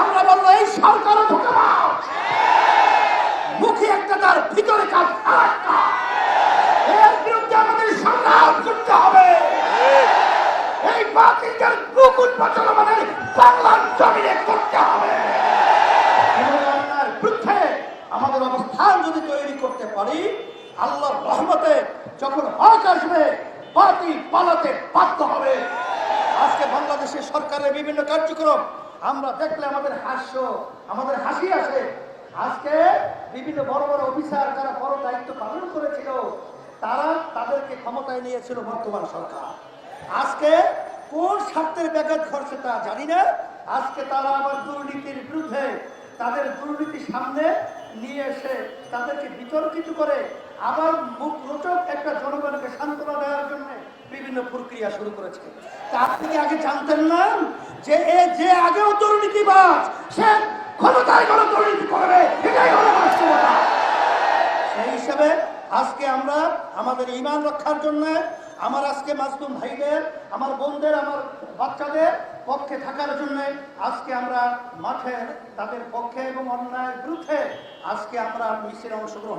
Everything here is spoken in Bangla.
আমরা বলব, এই সরকারও ঢোকাবাও মুখে একটা তার, ভিতরে কাজ এর হবে। এই করতে হবে। আমাদের যদি তৈরি করতে পারি যখন বাধ্য হবে। আজকে বাংলাদেশের সরকারের বিভিন্ন কার্যক্রম আমরা দেখলে আমাদের হাস্য, আমাদের হাসি আসে। আজকে বিভিন্ন বড় বড় অফিসার যারা বড় দায়িত্ব পালন করেছিল, তারা তাদেরকে ক্ষমতায় নিয়েছিল বর্তমান সরকার। আজকে কোন স্বার্থের ব্যাঘাত ঘটছে তা জানি না। আজকে তারা আবার দুর্নীতির বিরুদ্ধে তাদের দুর্নীতি সামনে নিয়ে এসে তাদেরকে বিতর্কিত করে আবার মুখ রোচক একটা জনগণকে সান্ত্বনা দেওয়ার জন্য বিভিন্ন প্রক্রিয়া শুরু করেছে। তা আপনি কি আগে জানতেন না? যে এ, যে আগেও দুর্নীতিবাজ সে ক্ষমতায় কোনো দুর্নীতি করবে, এটাই হলো বাস্তবতা। সেই হিসাবে আজকে আমরা আমাদের ইমান রক্ষার জন্য আমার আজকে মাসুম ভাইদের, আমার বোনদের, আমার বাচ্চাদের পক্ষে থাকার জন্য আজকে আমরা মাঠে তাদের পক্ষে এবং অন্যায়ের বিরুদ্ধে আজকে আমরা মিছিলে অংশগ্রহণ